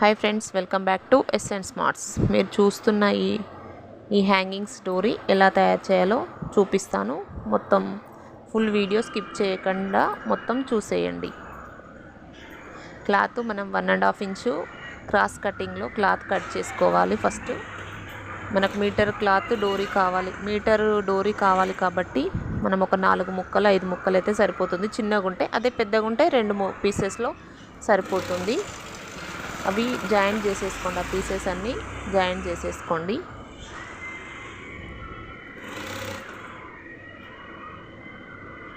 Hi friends welcome back to SN smarts మీరు చూస్తున్న ఈ ఈ హ్యాంగింగ్ స్టోరీ ఎలా తయారు చేయాలో చూపిస్తాను. మొత్తం ఫుల్ వీడియో స్కిప్ చేయకుండా మొత్తం చూసేయండి. క్లాత్ మనం one and half inch cross కటింగ్లో cloth cut చేసుకోవాలి ఫస్ట్ మనకు మీటర్ క్లాత్ డోరీ కావాలి మీటర్ డోరీ కావాలి కాబట్టి మనం ఒక నాలుగు ముక్కలు ఐదు ముక్కలు అయితే సరిపోతుంది. చిన్నగా ఉంటే అదే పెద్దగా ఉంటే రెండు పీసెస్లో సరిపోతుంది. అవి జాయింట్ చేసేసుకోండి ఆ పీసెస్ అన్నీ జాయింట్ చేసేసుకోండి.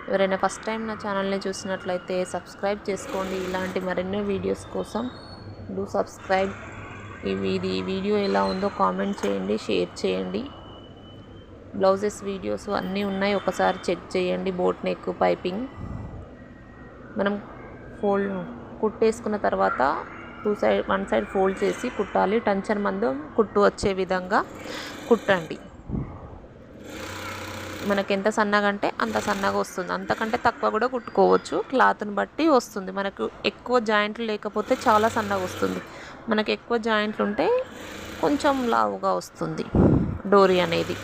ఎవరైనా ఫస్ట్ టైం నా ఛానల్ని చూసినట్లయితే సబ్స్క్రైబ్ చేసుకోండి. ఇలాంటి మరెన్నో వీడియోస్ కోసం డూ సబ్స్క్రైబ్ ఇవి ఇది వీడియో ఎలా ఉందో కామెంట్ చేయండి షేర్ చేయండి. బ్లౌజెస్ వీడియోస్ అన్నీ ఉన్నాయి ఒకసారి చెక్ చేయండి. బోట్ నెక్ పైపింగ్ మనం ఫోల్డ్ కుట్టేసుకున్న తర్వాత two side one side fold చేసి కుట్టాలి. టంచర్ మందం కుట్టు వచ్చే విధంగా కుట్టండి. మనకి ఎంత సన్నగా అంటే అంత సన్నగా వస్తుంది. అంతకంటే తక్కువ కూడా కుట్టుకోవచ్చు. క్లాత్ని బట్టి వస్తుంది. మనకు ఎక్కువ జాయింట్లు లేకపోతే చాలా సన్నగా వస్తుంది. మనకు ఎక్కువ జాయింట్లు ఉంటే కొంచెం లావుగా వస్తుంది డోరీ అనేది.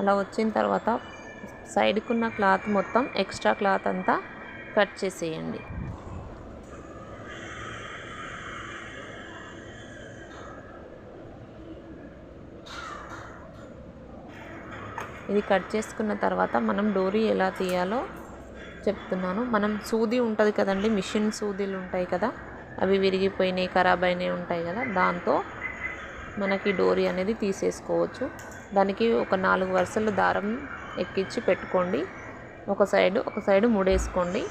అలా వచ్చిన తర్వాత సైడ్కున్న క్లాత్ మొత్తం ఎక్స్ట్రా క్లాత్ అంతా కట్ చేసేయండి. ఇది కట్ చేసుకున్న తర్వాత మనం డోరీ ఎలా తీయాలో చెప్తున్నాను. మనం సూది ఉంటుంది కదండి మిషన్ సూదీలు ఉంటాయి కదా అవి విరిగిపోయినాయి ఖరాబ్ అయినవి ఉంటాయి కదా దాంతో మనకి డోరీ అనేది తీసేసుకోవచ్చు. దానికి ఒక నాలుగు వరుసలు దారం ఎక్కించి పెట్టుకోండి. ఒక సైడు ఒక సైడు ముడేసుకోండి.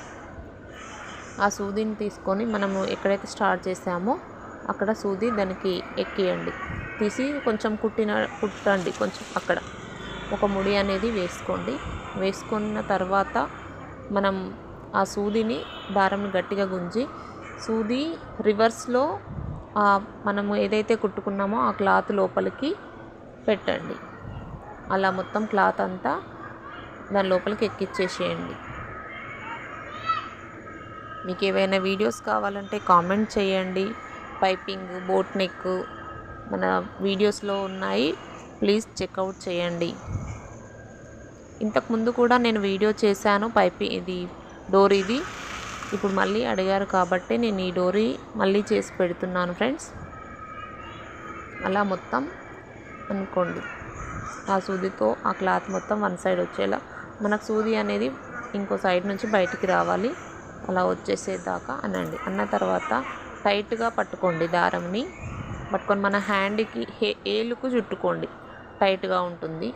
ఆ సూదిని తీసుకొని మనము ఎక్కడైతే స్టార్ట్ చేసామో అక్కడ సూది దానికి ఎక్కియండి. తీసి కొంచెం కుట్టిన కుట్టండి కొంచెం అక్కడ. ఒక ముడి అనేది వేసుకోండి. వేసుకున్న తర్వాత మనం ఆ సూదిని దారం గట్టిగా గుంజి సూది రివర్స్లో మనము ఏదైతే కుట్టుకున్నామో ఆ క్లాత్ లోపలికి పెట్టండి. అలా మొత్తం క్లాత్ అంతా దాని లోపలికి ఎక్కిచ్చేసేయండి. మీకు ఏవైనా వీడియోస్ కావాలంటే కామెంట్ చేయండి. పైపింగ్ బోట్ నెక్ మన వీడియోస్లో ఉన్నాయి. ప్లీజ్ చెక్అవుట్ చేయండి. ఇంతకుముందు కూడా నేను వీడియో చేశాను పైపి ఇది డోరీది ఇప్పుడు మళ్ళీ అడిగారు కాబట్టి నేను ఈ డోరీ మళ్ళీ చేసి పెడుతున్నాను ఫ్రెండ్స్. అలా మొత్తం అనుకోండి. ఆ సూదితో ఆ క్లాత్ మొత్తం వన్ సైడ్ వచ్చేలా మనకు సూది అనేది ఇంకో సైడ్ నుంచి బయటికి రావాలి. అలా వచ్చేసేదాకా అనండి. అన్న తర్వాత టైట్గా పట్టుకోండి దారంని. పట్టుకొని మన హ్యాండ్కి హే ఏలుకు చుట్టుకోండి. టైట్గా ఉంటుంది.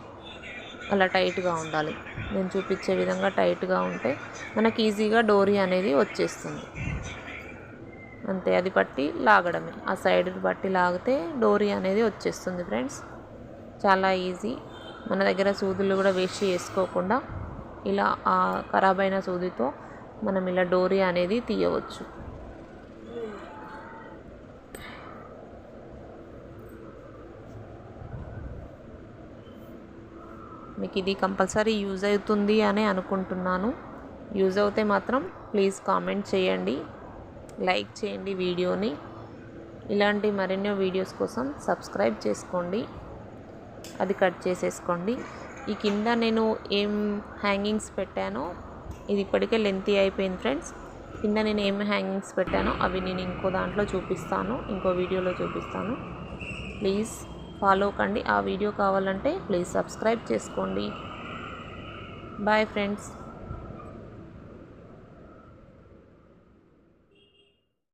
అలా టైట్గా ఉండాలి. నేను చూపించే విధంగా టైట్గా ఉంటే మనకి ఈజీగా డోరీ అనేది వచ్చేస్తుంది. అంతే అది పట్టి లాగడమే. ఆ సైడ్ బట్టి లాగితే డోరీ అనేది వచ్చేస్తుంది ఫ్రెండ్స్. చాలా ఈజీ. మన దగ్గర సూదులు కూడా వేస్ట్ చేసుకోకుండా ఇలా ఆ ఖరాబ్ అయిన సూదితో మనం ఇలా డోరీ అనేది తీయవచ్చు. మీకు ఇది కంపల్సరీ యూజ్ అవుతుంది అని అనుకుంటున్నాను. యూజ్ అవుతే మాత్రం ప్లీజ్ కామెంట్ చేయండి లైక్ చేయండి వీడియోని. ఇలాంటి మరెన్నో వీడియోస్ కోసం సబ్స్క్రైబ్ చేసుకోండి. అది కట్ చేసేసుకోండి. ఈ కింద నేను ఏం హ్యాంగింగ్స్ పెట్టానో ఇది ఇప్పటికే లెంతీ అయిపోయింది ఫ్రెండ్స్. కింద నేను ఏం హ్యాంగింగ్స్ పెట్టానో అవి నేను ఇంకో దాంట్లో చూపిస్తాను ఇంకో వీడియోలో చూపిస్తాను. ప్లీజ్ ఫాలో కండి. ఆ వీడియో కావాలంటే ప్లీజ్ సబ్స్క్రైబ్ చేసుకోండి. Bye friends